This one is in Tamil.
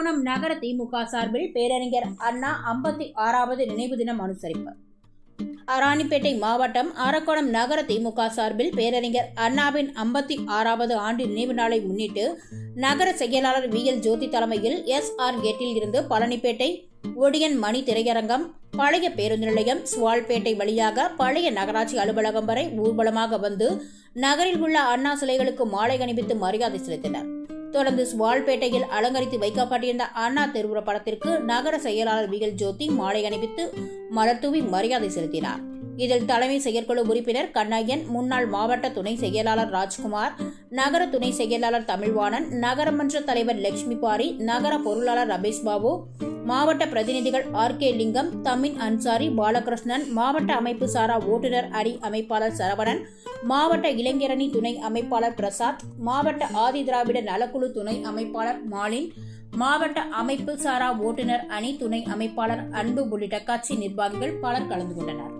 கும்பகோணம் நகர திமுக சார்பில் பேரறிஞர் அண்ணா ஐம்பத்தி ஆறாவது நினைவு தினம் அனுசரிப்பு. ராணிப்பேட்டை மாவட்டம் அரக்கோணம் நகர திமுக சார்பில் பேரறிஞர் அண்ணாவின் ஐம்பத்தி ஆறாவது ஆண்டு நினைவு நாளை முன்னிட்டு நகர செயலாளர் வி. எல். ஜோதி தலைமையில் எஸ். ஆர். கேட்டில் இருந்து பழனிப்பேட்டை ஒடியன் மணி திரையரங்கம் பழைய பேருந்து நிலையம் சுவால்பேட்டை வழியாக பழைய நகராட்சி அலுவலகம் வரை ஊர்வலமாக வந்து நகரில் உள்ள அண்ணா சிலைகளுக்கு மாலை அணிவித்து மரியாதை செலுத்தினர். தொடர்ந்து சுவால்பேட்டையில் அலங்கரித்து வைக்கப்பட்டிருந்த அண்ணா திருவுற படத்திற்கு நகர செயலாளர் விகல் ஜோதி மாலை அணிவித்து மலர்தூவி மரியாதை செலுத்தினார். இதில் தலைமை செயற்குழு உறுப்பினர் கண்ணையன் முன்னாள் மாவட்ட துணை செயலாளர் ராஜ்குமார் நகர துணை செயலாளர் தமிழ்வாணன் நகரமன்ற தலைவர் லட்சுமி பாரி நகர பொருளாளர் ரமேஷ் பாபு மாவட்ட பிரதிநிதிகள் R K Lingam Tamim Ansari Balakrishnan மாவட்ட அமைப்பு சாரா ஓட்டுநர் அணி அமைப்பாளர் சரவணன் மாவட்ட இளைஞரணி துணை அமைப்பாளர் பிரசாத் மாவட்ட ஆதி திராவிட நலக்குழு துணை அமைப்பாளர் மாலின் மாவட்ட அமைப்பு சாரா ஓட்டுநர் அணி துணை அமைப்பாளர் அன்பு உள்ளிட்ட கட்சி நிர்வாகிகள் பலர் கலந்து கொண்டனர்.